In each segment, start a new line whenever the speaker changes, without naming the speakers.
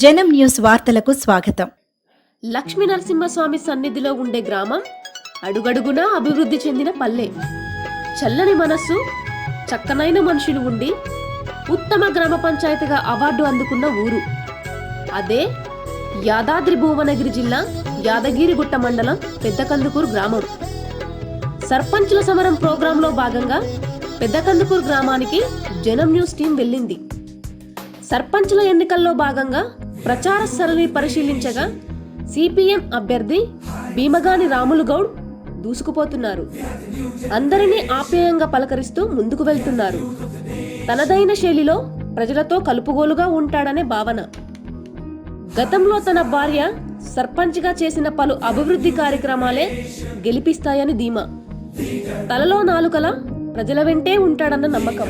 జనం న్యూస్ వార్తలకు స్వాగతం.
లక్ష్మీ నరసింహస్వామి సన్నిధిలో ఉండే గ్రామం అడుగడుగునా అభివృద్ధి చెందిన పల్లె. చల్లని మనస్సు చక్కనైన మనుషులు ఉండి ఉత్తమ గ్రామ పంచాయతీగా అవార్డు అందుకున్న ఊరు. అదే యాదాద్రి భువనగిరి జిల్లా యాదగిరిగుట్ట మండలం పెద్దకందుకూరు గ్రామం. సర్పంచుల సమరం ప్రోగ్రాంలో భాగంగా పెద్దకందుకూరు గ్రామానికి జనం న్యూస్ టీం వెళ్ళింది. సర్పంచుల ఎన్నికల్లో భాగంగా ప్రచార సరళి పరిశీలించగా సిపిఎం అభ్యర్థి భీమగాని రాములు గౌడ్ దూసుకుపోతున్నారు. అందరినీ ఆప్యాయంగా పలకరిస్తూ ముందుకు వెళ్తున్నారు. తనదైన శైలిలో ప్రజలతో కలుపుగోలుగా ఉంటాడనే భావన. గతంలో తన భార్య సర్పంచ్గా చేసిన పలు అభివృద్ధి కార్యక్రమాలే గెలిపిస్తాయని ధీమా. తలలో నాలుకల ప్రజల వెంటే ఉంటాడన్న నమ్మకం.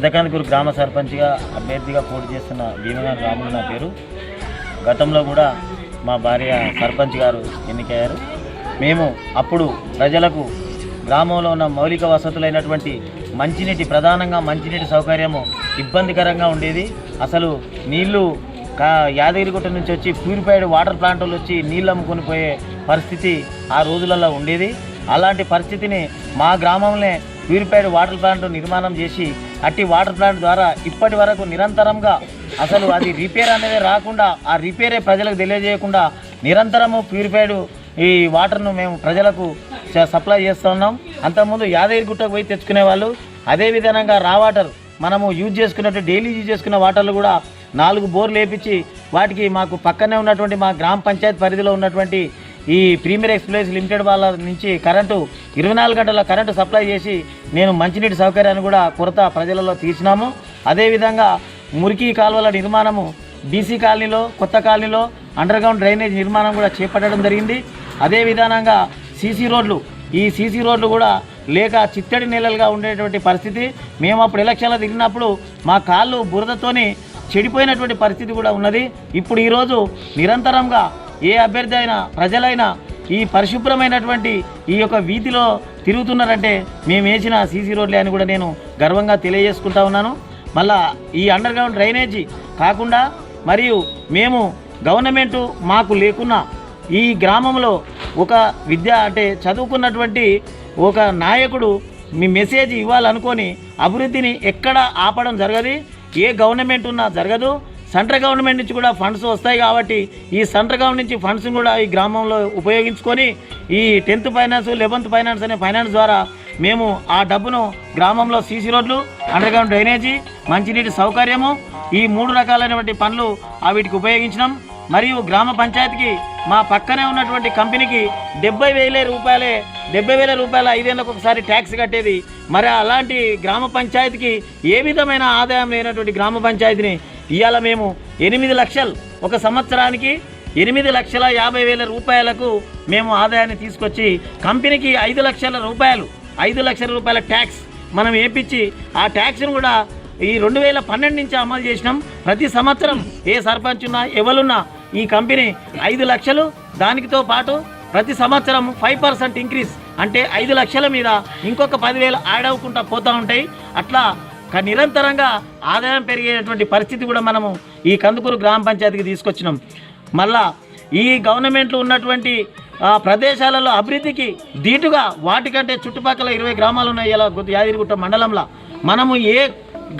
పెద్దకందుకూరు గ్రామ సర్పంచ్గా అభ్యర్థిగా పోటీ చేస్తున్న భీమగాని రాములు నా పేరు. గతంలో కూడా మా భార్య సర్పంచ్ గారు ఎన్నికయ్యారు. మేము అప్పుడు ప్రజలకు గ్రామంలో ఉన్న మౌలిక వసతులైనటువంటి మంచినీటి ప్రధానంగా మంచినీటి సౌకర్యము ఇబ్బందికరంగా ఉండేది. అసలు నీళ్ళు కా యాదగిరిగుట్ట నుంచి వచ్చి ప్యూరిఫైడ్ వాటర్ ప్లాంట్ వచ్చి నీళ్ళు అమ్ముకొని పోయే పరిస్థితి ఆ రోజులలో ఉండేది. అలాంటి పరిస్థితిని మా గ్రామంలో ప్యూరిఫైడ్ వాటర్ ప్లాంట్ నిర్మాణం చేసి అట్టి వాటర్ ప్లాంట్ ద్వారా ఇప్పటి వరకు నిరంతరంగా అసలు అది రిపేర్ అనేది రాకుండా ఆ రిపేరే ప్రజలకు తెలియజేయకుండా నిరంతరము ప్యూరిఫైడ్ ఈ వాటర్ను మేము ప్రజలకు సప్లై చేస్తున్నాం అంతకుముందు యాదగిరిగుట్టకు పోయి తెచ్చుకునే వాళ్ళు అదే విధంగా రా వాటర్ మనము యూజ్ చేసుకున్నట్టు డైలీ యూజ్ చేసుకున్న వాటర్లు కూడా నాలుగు బోర్లు వేపించి వాటికి మాకు పక్కనే ఉన్నటువంటి మా గ్రామ పంచాయత్ పరిధిలో ఉన్నటువంటి ఈ ప్రీమియర్ ఎక్స్ప్రెస్ లిమిటెడ్ వాళ్ళ నుంచి కరెంటు ఇరవై నాలుగు గంటల కరెంటు సప్లై చేసి నేను మంచినీటి సౌకర్యాన్ని కూడా కొరత ప్రజలలో తీర్చినాము. అదేవిధంగా మురికి కాలువల నిర్మాణము బీసీ కాలనీలో కొత్త కాలనీలో అండర్ గ్రౌండ్ డ్రైనేజ్ నిర్మాణం కూడా చేపట్టడం జరిగింది. అదే విధానంగా సీసీ రోడ్లు ఈ సీసీ రోడ్లు కూడా లేక చిత్తడి నీళ్ళలుగా ఉండేటువంటి పరిస్థితి. మేము అప్పుడు ఎలక్షన్లో దిగినప్పుడు మా కాళ్ళు బురదతోని చెడిపోయినటువంటి పరిస్థితి కూడా ఉన్నది. ఇప్పుడు ఈరోజు నిరంతరంగా ఏ అభ్యర్థి అయినా ప్రజలైనా ఈ పరిశుభ్రమైనటువంటి ఈ యొక్క వీధిలో తిరుగుతున్నారంటే మేము వేసిన సీసీ రోడ్లే అని కూడా నేను గర్వంగా తెలియజేసుకుంటా ఉన్నాను. మళ్ళా ఈ అండర్ గ్రౌండ్ డ్రైనేజీ కాకుండా మరియు మేము గవర్నమెంటు మాకు లేకున్నా ఈ గ్రామంలో ఒక విద్య అంటే చదువుకున్నటువంటి ఒక నాయకుడు మీ మెసేజ్ ఇవ్వాలనుకొని అభివృద్ధిని ఎక్కడ ఆపడం జరగదు ఏ గవర్నమెంట్ ఉన్నా జరగదు. సెంట్రల్ గవర్నమెంట్ నుంచి కూడా ఫండ్స్ వస్తాయి కాబట్టి ఈ సెంట్రల్ గవర్నమెంట్ నుంచి ఫండ్స్ కూడా ఈ గ్రామంలో ఉపయోగించుకొని ఈ టెన్త్ ఫైనాన్స్ లెవెన్త్ ఫైనాన్స్ అనే ఫైనాన్స్ ద్వారా మేము ఆ డబ్బును గ్రామంలో సీసీ రోడ్లు అండర్ గ్రౌండ్ డ్రైనేజీ మంచినీటి సౌకర్యము ఈ మూడు రకాలైనటువంటి పనులు ఆ వీటికి ఉపయోగించినాం. మరియు గ్రామ పంచాయతీకి మా పక్కనే ఉన్నటువంటి కంపెనీకి డెబ్బై వేల రూపాయలే డెబ్బై వేల రూపాయల ఐదేళ్ళకు ఒకసారి ట్యాక్స్ కట్టేది. మరి అలాంటి గ్రామ పంచాయతీకి ఏ విధమైన ఆదాయం లేనటువంటి గ్రామ పంచాయతీని ఇవాళ మేము ఎనిమిది లక్షలు. ఒక సంవత్సరానికి ఎనిమిది లక్షల యాభై వేల రూపాయలకు మేము ఆదాయాన్ని తీసుకొచ్చి కంపెనీకి ఐదు లక్షల రూపాయలు ఐదు లక్షల రూపాయల ట్యాక్స్ మనం వేపించి ఆ ట్యాక్స్ను కూడా ఈ రెండు వేల పన్నెండు నుంచి అమలు చేసినాం. ప్రతి సంవత్సరం ఏ సర్పంచ్ ఉన్నా ఎవరున్నా ఈ కంపెనీ ఐదు లక్షలు దానికితో పాటు ప్రతి సంవత్సరం ఫైవ్ పర్సెంట్ ఇంక్రీస్. అంటే ఐదు లక్షల మీద ఇంకొక పదివేలు యాడ్ అవ్వకుండా పోతూ ఉంటాయి. అట్లా కానీ నిరంతరంగా ఆదాయం పెరిగేటువంటి పరిస్థితి కూడా మనము ఈ కందుకూరు గ్రామ పంచాయతీకి తీసుకొచ్చినాం. మళ్ళా ఈ గవర్నమెంట్లో ఉన్నటువంటి ప్రదేశాలలో అభివృద్ధికి ధీటుగా వాటికంటే చుట్టుపక్కల ఇరవై గ్రామాలు ఉన్నాయి ఇలా యాదగిరిగుట్ట మండలంలో. మనము ఏ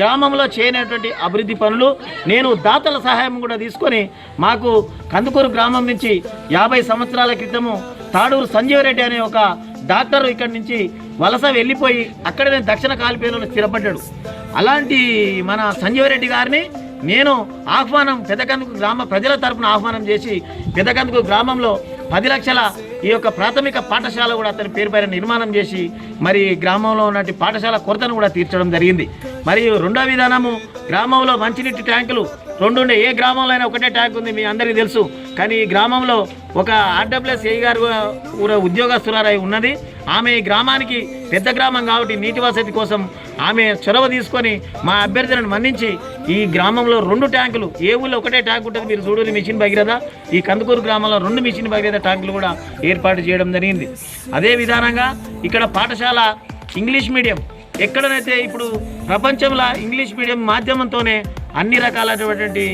గ్రామంలో చేయనటువంటి అభివృద్ధి పనులు నేను దాతల సహాయం కూడా తీసుకొని మాకు కందుకూరు గ్రామం నుంచి యాభై సంవత్సరాల క్రితము తాడూరు సంజీవ్ రెడ్డి అనే ఒక డాక్టర్ ఇక్కడి నుంచి వలస వెళ్ళిపోయి అక్కడనే దక్షిణ కాలిపేలలో స్థిరపడ్డాడు. అలాంటి మన సంజీవ్ రెడ్డి గారిని నేను ఆహ్వానం పెదకందుకు గ్రామ ప్రజల తరపున ఆహ్వానం చేసి పెదకందుకు గ్రామంలో పది లక్షల ఈ యొక్క ప్రాథమిక పాఠశాల కూడా అతని పేరు పైన నిర్మాణం చేసి మరి గ్రామంలో ఉన్నటువంటి పాఠశాల కొరతను కూడా తీర్చడం జరిగింది. మరియు రెండో విధానము గ్రామంలో మంచినీటి ట్యాంకులు రెండు ఉండే ఏ గ్రామంలో అయినా ఒకటే ట్యాంక్ ఉంది మీ అందరికీ తెలుసు. కానీ ఈ గ్రామంలో ఒక ఆర్డబ్ల్యూఎస్ ఏ గారు కూడా ఉద్యోగస్తురారై ఉన్నది. ఆమె ఈ గ్రామానికి పెద్ద గ్రామం కాబట్టి నీటి వసతి కోసం ఆమె చొరవ తీసుకొని మా అభ్యర్థులను మన్నించి ఈ గ్రామంలో రెండు ట్యాంకులు ఏ ఊళ్ళో ఒకటే ట్యాంక్ ఉంటుంది మీరు చూడని మిషన్ భగీరథ. ఈ కందుకూరు గ్రామంలో రెండు మిషన్ భగీరథ ట్యాంకులు కూడా ఏర్పాటు చేయడం జరిగింది. అదే విధానంగా ఇక్కడ పాఠశాల ఇంగ్లీష్ మీడియం ఎక్కడనైతే ఇప్పుడు ప్రపంచంలో ఇంగ్లీష్ మీడియం మాధ్యమంతోనే అన్ని రకాలైనటువంటి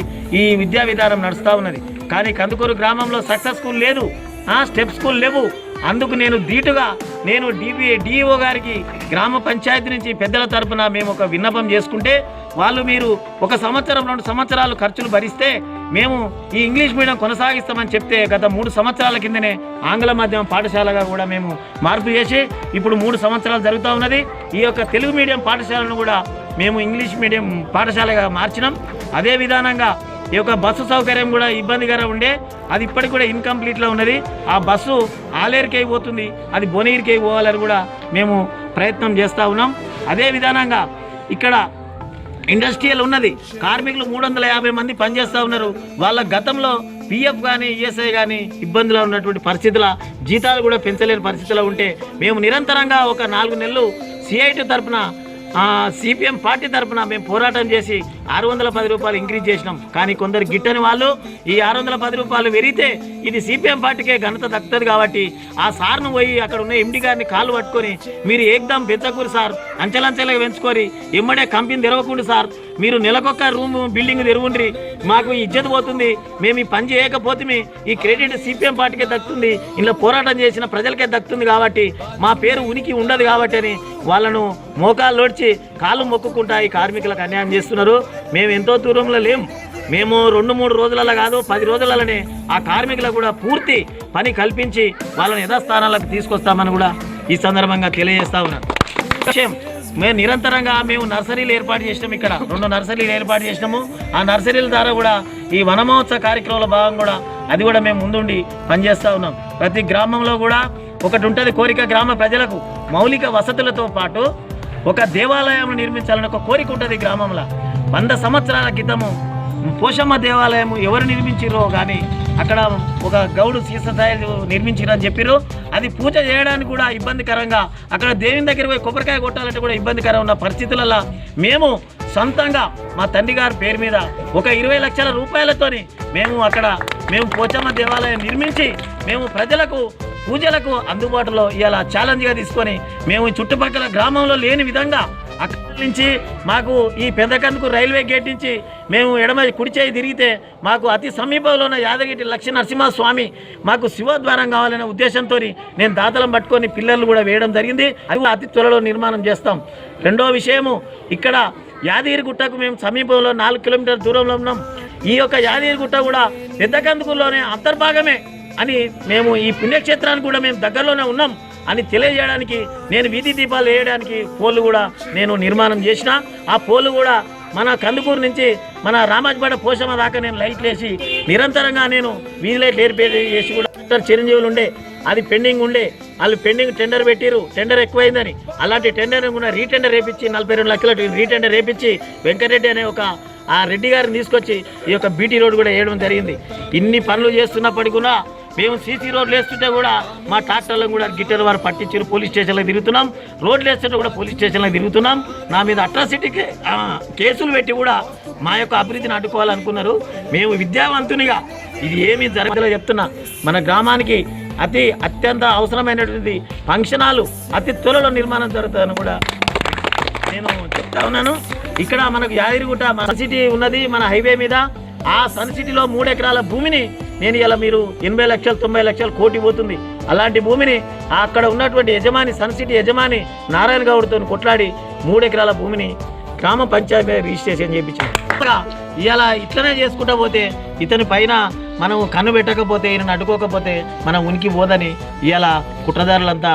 ఈ విద్యా విధానం నడుస్తూ ఉన్నది. కానీ కందుకూరు గ్రామంలో సక్సెస్ స్కూల్ లేదు. ఆ స్టెప్ స్కూల్ లేవు. అందుకు నేను ధీటుగా నేను డిబి డిఈఓ గారికి గ్రామ పంచాయతీ నుంచి పెద్దల తరపున మేము ఒక విన్నపం చేసుకుంటే వాళ్ళు మీరు ఒక సంవత్సరం రెండు సంవత్సరాలు ఖర్చులు భరిస్తే మేము ఈ ఇంగ్లీష్ మీడియం కొనసాగిస్తామని చెప్తే గత మూడు సంవత్సరాల కిందనే ఆంగ్ల మాధ్యమ పాఠశాలగా కూడా మేము మార్పు చేసి ఇప్పుడు మూడు సంవత్సరాలు జరుగుతూ ఉన్నది. ఈ యొక్క తెలుగు మీడియం పాఠశాలను కూడా మేము ఇంగ్లీష్ మీడియం పాఠశాలగా మార్చినాం. అదే విధానంగా ఈ యొక్క బస్సు సౌకర్యం కూడా ఇబ్బందిగా ఉండే. అది ఇప్పటికి కూడా ఇన్కంప్లీట్లో ఉన్నది. ఆ బస్సు ఆలేరుకి పోతుంది. అది బొనీర్కి పోవాలని కూడా మేము ప్రయత్నం చేస్తూ ఉన్నాం. అదే విధానంగా ఇక్కడ ఇండస్ట్రియల్ ఉన్నది. కార్మికులు మూడు వందల యాభై మంది పనిచేస్తూ ఉన్నారు. వాళ్ళ గతంలో పిఎఫ్ కానీ ఈఎస్ఐ కానీ ఇబ్బందులు ఉన్నటువంటి పరిస్థితుల జీతాలు కూడా పెంచలేని పరిస్థితిలో ఉంటే మేము నిరంతరంగా ఒక నాలుగు నెలలు సిఐటి తరపున సిపిఎం పార్టీ తరఫున మేము పోరాటం చేసి ఆరు వందల పది రూపాయలు ఇంక్రీజ్ చేసినాం. కానీ కొందరు గిట్టని వాళ్ళు ఈ ఆరు వందల పది రూపాయలు వెరిగితే ఇది సిపిఎం పార్టీకే ఘనత దక్కుతుంది కాబట్టి ఆ సార్ను పోయి అక్కడ ఉన్న ఎండి గారిని కాలు పట్టుకొని మీరు ఏకదం పెంచకూరు సార్ అంచెలంచెలుగా పెంచుకొని ఇమ్మడే కంపెనీ తెరవకుండా సార్ మీరు నెలకొక్క రూమ్ బిల్డింగ్ తెరువుండ్రి మాకు ఇజ్జత ఇజ్జత్ పోతుంది. మేము ఈ పని చేయకపోతే ఈ క్రెడిట్ సిపిఎం పార్టీకే దక్కుతుంది ఇలా పోరాటం చేసిన ప్రజలకే దక్కుతుంది కాబట్టి మా పేరు ఉనికి ఉండదు కాబట్టి అని వాళ్ళను మోకాలు లోడ్చి కాళ్ళు మొక్కుకుంటా ఈ కార్మికులకు అన్యాయం చేస్తున్నారు. మేము ఎంతో దూరంలో లేం. మేము రెండు మూడు రోజులలో కాదు పది రోజులలోనే ఆ కార్మికులకు కూడా పూర్తి పని కల్పించి వాళ్ళని యథాస్థానాలకు తీసుకొస్తామని కూడా ఈ సందర్భంగా తెలియజేస్తా ఉన్నాను విషయం మేము నిరంతరంగా మేము నర్సరీలు ఏర్పాటు చేసినాం ఇక్కడ. రెండు నర్సరీలు ఏర్పాటు చేసినాము. ఆ నర్సరీల ద్వారా కూడా ఈ వనమహోత్సవ కార్యక్రమంలో భాగం కూడా అది కూడా మేము ముందుండి పనిచేస్తూ ఉన్నాం. ప్రతి గ్రామంలో కూడా ఒకటి ఉంటుంది కోరిక గ్రామ ప్రజలకు మౌలిక వసతులతో పాటు ఒక దేవాలయం నిర్మించాలని ఒక కోరిక ఉంటుంది గ్రామంలో. వంద సంవత్సరాల క్రితము పోషమ్మ దేవాలయం ఎవరు నిర్మించారో కానీ అక్కడ ఒక గౌడు సీసదాయలు నిర్మించారని చెప్పారు అది పూజ చేయడానికి కూడా ఇబ్బందికరంగా అక్కడ దేవుని దగ్గర పోయి కొబ్బరికాయ కొట్టాలంటే కూడా ఇబ్బందికరం ఉన్న పరిస్థితులలో మేము సొంతంగా మా తండ్రి గారి పేరు మీద ఒక ఇరవై లక్షల రూపాయలతోని మేము అక్కడ మేము పోచమ్మ దేవాలయం నిర్మించి మేము ప్రజలకు పూజలకు అందుబాటులో ఇలా ఛాలెంజ్గా తీసుకొని మేము చుట్టుపక్కల గ్రామంలో లేని విధంగా అక్కడి నుంచి మాకు ఈ పెద్దకందుకు రైల్వే గేట్ నుంచి మేము ఎడమ కుడి చేయి తిరిగితే మాకు అతి సమీపంలో ఉన్న యాదగిరి లక్ష్మీ నరసింహస్వామి మాకు శివద్వారం కావాలనే ఉద్దేశంతో నేను దాతలం పట్టుకొని పిల్లర్లు కూడా వేయడం జరిగింది. అది అతి త్వరలో నిర్మాణం చేస్తాం. రెండో విషయము ఇక్కడ యాదగిరిగుట్టకు మేము సమీపంలో నాలుగు కిలోమీటర్ల దూరంలో ఉన్నాం. ఈ యొక్క యాదగిరిగుట్ట కూడా పెద్దకందుకులోనే అంతర్భాగమే అని మేము ఈ పుణ్యక్షేత్రానికి కూడా మేము దగ్గరలోనే ఉన్నాం. అని తెలియజేయడానికి నేను వీధి దీపాలు వేయడానికి పోలు కూడా నేను నిర్మాణం చేసిన ఆ పోలు కూడా మన కందుకూరు నుంచి మన రామాజపేట పోషమ దాకా నేను లైట్లు వేసి నిరంతరంగా నేను వీధి లైట్లు ఏర్పేది చేసి కూడా చిరంజీవులు ఉండే అది పెండింగ్ ఉండే వాళ్ళు పెండింగ్ టెండర్ పెట్టిరు టెండర్ ఎక్కువైందని. అలాంటి టెండర్ కూడా రీటెండర్ రేపించి నలభై రెండు లక్షల రీటెండర్ రేపించి వెంకటరెడ్డి అనే ఒక ఆ రెడ్డి గారిని తీసుకొచ్చి ఈ యొక్క బీటీ రోడ్ కూడా వేయడం జరిగింది. ఇన్ని పనులు చేస్తున్నప్పటికీ కూడా మేము సీసీ రోడ్లు వేస్తుంటే కూడా మా ట్రాక్టర్లను కూడా గిట్టర్ వారు పట్టించారు పోలీస్ స్టేషన్లో తిరుగుతున్నాం. రోడ్లు వేస్తుంటే కూడా పోలీస్ స్టేషన్లో తిరుగుతున్నాం. నా మీద అట్రాసిటీకి కేసులు పెట్టి కూడా మా యొక్క అభివృద్ధిని అడ్డుకోవాలనుకున్నారు. మేము విద్యావంతునిగా ఇది ఏమీ జరగదో చెప్తున్నా. మన గ్రామానికి అతి అత్యంత అవసరమైనటువంటి ఫంక్షన్ హాలు అతి త్వరలో నిర్మాణం జరుగుతుందని కూడా నేను చెప్తా ఉన్నాను. ఇక్కడ మనకు యాదగిరిగుట్ట సన్ సిటీ ఉన్నది మన హైవే మీద. ఆ సన్ సిటీలో మూడు ఎకరాల భూమిని నేను ఇలా మీరు ఎనభై లక్షలు తొంభై లక్షలు కోటి పోతుంది. అలాంటి భూమిని అక్కడ ఉన్నటువంటి యజమాని సన్ సిటీ యజమాని నారాయణ గౌడ్తో కొట్లాడి మూడు ఎకరాల భూమిని గ్రామ పంచాయతీ రిజిస్ట్రేషన్ చేయించాను ఇలా ఇట్లనే చేసుకుంటా పోతే ఇతని పైన మనం కన్ను పెట్టకపోతే ఈయన అడ్డుకోకపోతే మనం ఉనికి పోదని ఇలా కుట్రదారులంతా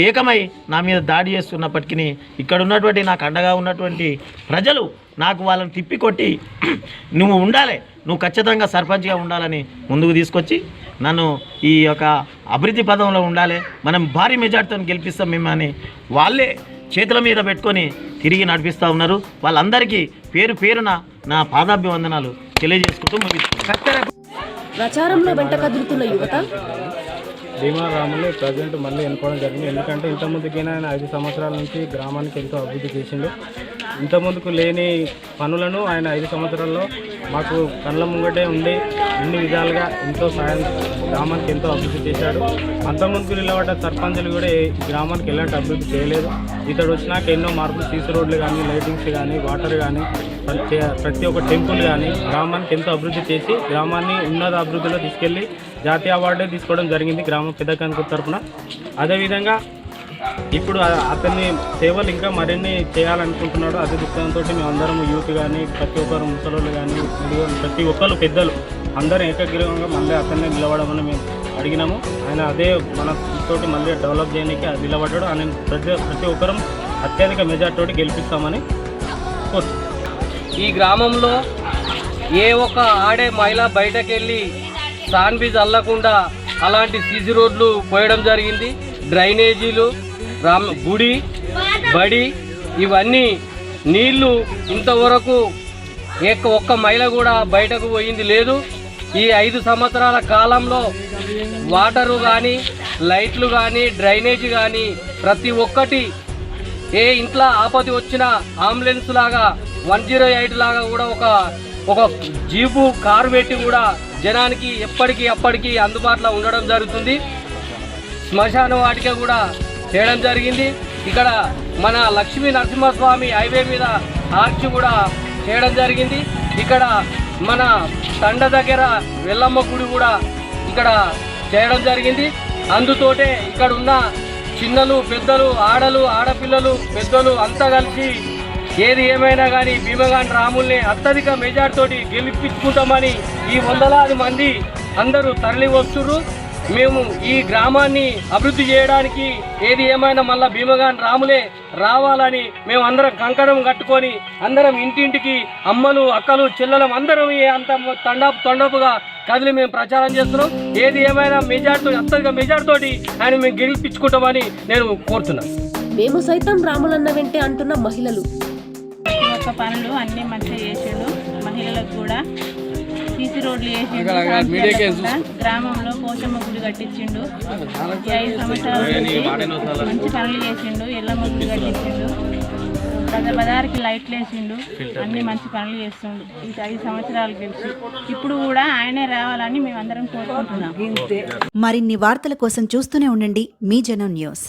ఏకమై నా మీద దాడి చేస్తున్నప్పటికీ ఇక్కడ ఉన్నటువంటి నాకు అండగా ఉన్నటువంటి ప్రజలు నాకు వాళ్ళని తిప్పికొట్టి నువ్వు ఉండాలి నువ్వు ఖచ్చితంగా సర్పంచ్గా ఉండాలని ముందుకు తీసుకొచ్చి నన్ను ఈ యొక్క అభివృద్ధి పదంలో ఉండాలి మనం భారీ మెజార్టీతో గెలిపిస్తాం మిమ్మల్ని వాళ్ళే చేతుల మీద పెట్టుకొని తిరిగి నడిపిస్తూ ఉన్నారు. వాళ్ళందరికీ పేరు పేరున నా పాదాభివందనాలు తెలియజేసుకుంటూ ముగిస్తున్నాను.
ప్రచారంలో వెంట కదులుతున్న యువత?
భీమారాముని ప్రజెంట్ మళ్ళీ ఎన్నుకోవడం జరిగింది. ఎందుకంటే ఇంతకుముందుకైనా ఆయన ఐదు సంవత్సరాల నుంచి గ్రామానికి ఎంతో అభివృద్ధి చేసిండు. ఇంతకుముందుకు లేని పనులను ఆయన ఐదు సంవత్సరాల్లో మాకు కళ్ళ ముంగటే ఉండి అన్ని విధాలుగా ఎంతో సాయం గ్రామానికి ఎంతో అభివృద్ధి చేశాడు. అంతకుముందుకు నిలబడ్డ సర్పంచులు కూడా ఈ గ్రామానికి ఎలాంటి అభివృద్ధి చేయలేదు. ఇతడు వచ్చినాక ఎన్నో మార్పులు సీసీ రోడ్లు కానీ లైటింగ్స్ కానీ వాటర్ కానీ ప్రతి ఒక్క టెంపుల్ కానీ గ్రామానికి ఎంతో అభివృద్ధి చేసి గ్రామాన్ని ఉన్నత అభివృద్ధిలో తీసుకెళ్ళి జాతీయ అవార్డే తీసుకోవడం జరిగింది గ్రామ పెద్ద కనుక తరఫున అదేవిధంగా ఇప్పుడు అతన్ని సేవలు ఇంకా మరిన్ని చేయాలనుకుంటున్నాడు. అదే దృక్పథంతో మేము అందరం యూత్ కానీ ప్రతి ఒక్కరు ముసలోళ్ళు కానీ ప్రతి ఒక్కరు పెద్దలు అందరం ఏకగ్రీవంగా మళ్ళీ అతన్ని అని మేము అడిగినాము. ఆయన అదే మన తోటి మళ్ళీ డెవలప్ చేయడానికి అది నిలబడ్డాడు. ఆయన ప్రతి ప్రతి ఒక్కరం అత్యధిక మెజార్టీ తోటి గెలిపిస్తామని కోరుతున్నాం
ఈ గ్రామంలో ఏ ఒక్క ఆడే మహిళ బయటకెళ్ళి సాన్బీజ్ అల్లకుండా అలాంటి సీసీ రోడ్లు పోయడం జరిగింది. డ్రైనేజీలు రామ్ గుడి బడి ఇవన్నీ నీళ్ళు ఇంతవరకు ఒక్క మహిళ కూడా బయటకు పోయింది లేదు. ఈ ఐదు సంవత్సరాల కాలంలో వాటరు కానీ లైట్లు కానీ డ్రైనేజీ కానీ ప్రతి ఒక్కటి ఏ ఇంట్లో ఆపది వచ్చినా అంబులెన్స్ లాగా వన్ జీరో ఎయిట్ లాగా కూడా ఒక ఒక జీపు కారు పెట్టి కూడా జనానికి ఎప్పటికీ అప్పటికి అందుబాటులో ఉండడం జరుగుతుంది. శ్మశాన వాటిక కూడా చేయడం జరిగింది. ఇక్కడ మన లక్ష్మీ నరసింహస్వామి హైవే మీద ఆర్చి కూడా చేయడం జరిగింది. ఇక్కడ మన తండ దగ్గర వెల్లమ్మ గుడి కూడా ఇక్కడ చేయడం జరిగింది. అందుతోటే ఇక్కడ ఉన్న చిన్నలు పెద్దలు ఆడలు ఆడపిల్లలు పెద్దలు అంతా కలిసి ఏది ఏమైనా కానీ భీమగాన్ రాముల్ని అత్యధిక మెజార్టీతోటి గెలిపించుకుంటామని ఈ వందలాది మంది అందరూ తరలి వస్తున్నారు మేము ఈ గ్రామాన్ని అభివృద్ధి చేయడానికి ఏది ఏమైనా మళ్ళీ భీమగాన్ రాములే రావాలని మేము అందరం కంకణం కట్టుకొని అందరం ఇంటింటికి అమ్మలు అక్కలు చెల్లెలం అందరం అంత తండాపు తండపుగా కదిలి మేము ప్రచారం చేస్తున్నాం. ఏది ఏమైనా మెజార్టీ అత్యధిక మెజార్టీ తోటి ఆయన మేము గెలిపించుకుంటామని నేను కోరుతున్నాను.
మేము సైతం రాములన్న వెంటే అంటున్న మహిళలు.
ఒక్క పనులు అన్ని మంచిగా చేసాడు. మహిళలకు కూడా రోడ్లు వేసిండు గ్రామంలో పోచమ్మ గుడి కట్టించిండు. ఐదు సంవత్సరాల నుంచి మంచి పనులు చేసిండు ఎల్లమ్మ గుడి కట్టించిండు. బజ బజార్కి లైట్లు వేసిండు అన్ని మంచి పనులు చేస్తుండు. ఈ ఐదు సంవత్సరాలు గెలిచి ఇప్పుడు కూడా ఆయనే రావాలని మేము అందరం కోరుకుంటున్నాం.
మరిన్ని వార్తల కోసం చూస్తూనే ఉండండి మీ జనం న్యూస్.